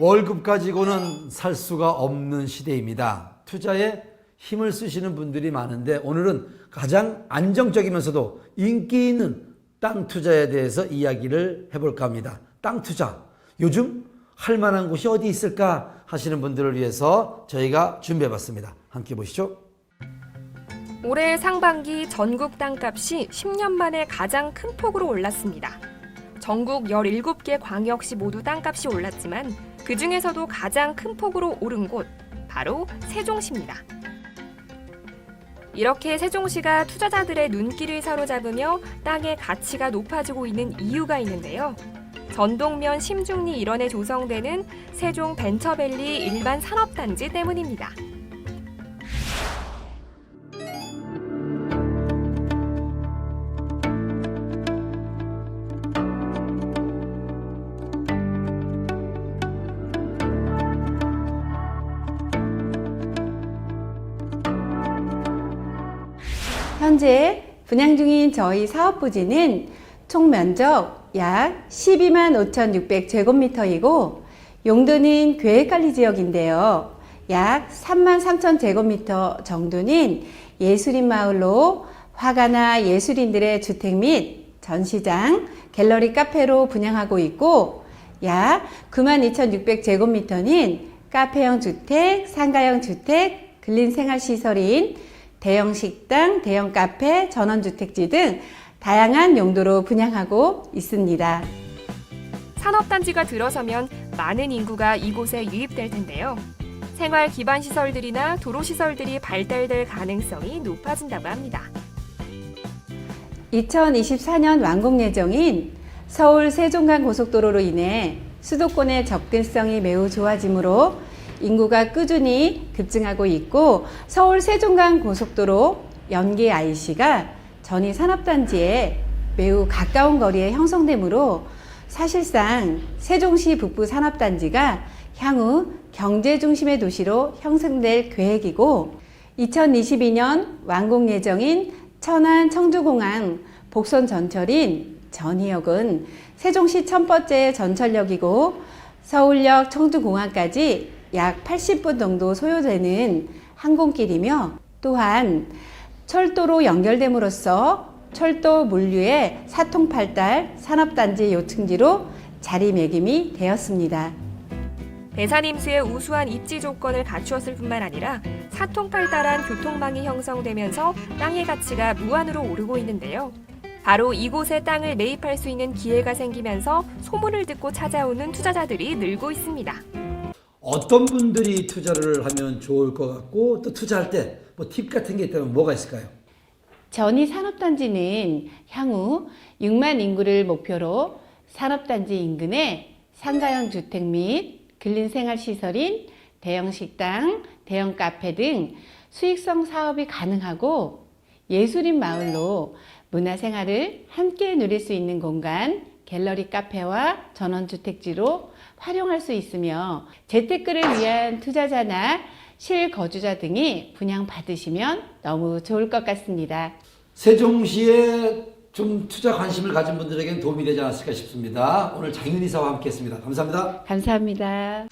월급 가지고는 살 수가 없는 시대입니다. 투자에 힘을 쓰시는 분들이 많은데 오늘은 가장 안정적이면서도 인기 있는 땅 투자에 대해서 이야기를 해볼까 합니다. 땅 투자. 요즘 할 만한 곳이 어디 있을까 하시는 분들을 위해서 저희가 준비해 봤습니다. 함께 보시죠. 올해 상반기 전국 땅값이 10년 만에 가장 큰 폭으로 올랐습니다. 전국 17개 광역시 모두 땅값이 올랐지만 그 중에서도 가장 큰 폭으로 오른 곳 바로 세종시입니다. 이렇게 세종시가 투자자들의 눈길을 사로잡으며 땅의 가치가 높아지고 있는 이유가 있는데요. 전동면 심중리 일원에 조성되는 세종 벤처밸리 일반 산업단지 때문입니다. 현재 분양 중인 저희 사업 부지는 총 면적 약 12만 5,600제곱미터이고 용도는 계획관리 지역인데요. 약 3만 3천 제곱미터 정도는 예술인 마을로 화가나 예술인들의 주택 및 전시장, 갤러리 카페로 분양하고 있고 약 9만 2,600제곱미터는 카페형 주택, 상가형 주택, 근린 생활시설인 대형 식당, 대형 카페, 전원주택지 등 다양한 용도로 분양하고 있습니다. 산업단지가 들어서면 많은 인구가 이곳에 유입될 텐데요. 생활 기반 시설들이나 도로 시설들이 발달될 가능성이 높아진다고 합니다. 2024년 완공 예정인 서울 세종간 고속도로로 인해 수도권의 접근성이 매우 좋아지므로 인구가 꾸준히 급증하고 있고 서울 세종간 고속도로 연계 IC가 전이 산업단지에 매우 가까운 거리에 형성되므로 사실상 세종시 북부 산업단지가 향후 경제 중심의 도시로 형성될 계획이고 2022년 완공 예정인 천안 청주공항 복선 전철인 전희역은 세종시 첫 번째 전철역이고 서울역 청주공항까지 약 80분 정도 소요되는 항공길이며 또한 철도로 연결됨으로써 철도 물류의 사통팔달 산업단지 요층지로 자리매김이 되었습니다. 배산임수의 우수한 입지 조건을 갖추었을 뿐만 아니라 사통팔달한 교통망이 형성되면서 땅의 가치가 무한으로 오르고 있는데요. 바로 이곳에 땅을 매입할 수 있는 기회가 생기면서 소문을 듣고 찾아오는 투자자들이 늘고 있습니다. 어떤 분들이 투자를 하면 좋을 것 같고 또 투자할 때 뭐 팁 같은 게 있다면 뭐가 있을까요? 전이 산업단지는 향후 6만 인구를 목표로 산업단지 인근에 상가형 주택 및 근린 생활 시설인 대형 식당, 대형 카페 등 수익성 사업이 가능하고 예술인 마을로 문화 생활을 함께 누릴 수 있는 공간, 갤러리 카페와 전원주택지로 활용할 수 있으며 재테크를 위한 투자자나 실거주자 등이 분양받으시면 너무 좋을 것 같습니다. 세종시에 좀 투자 관심을 가진 분들에게는 도움이 되지 않았을까 싶습니다. 오늘 장윤 이사와 함께했습니다. 감사합니다. 감사합니다.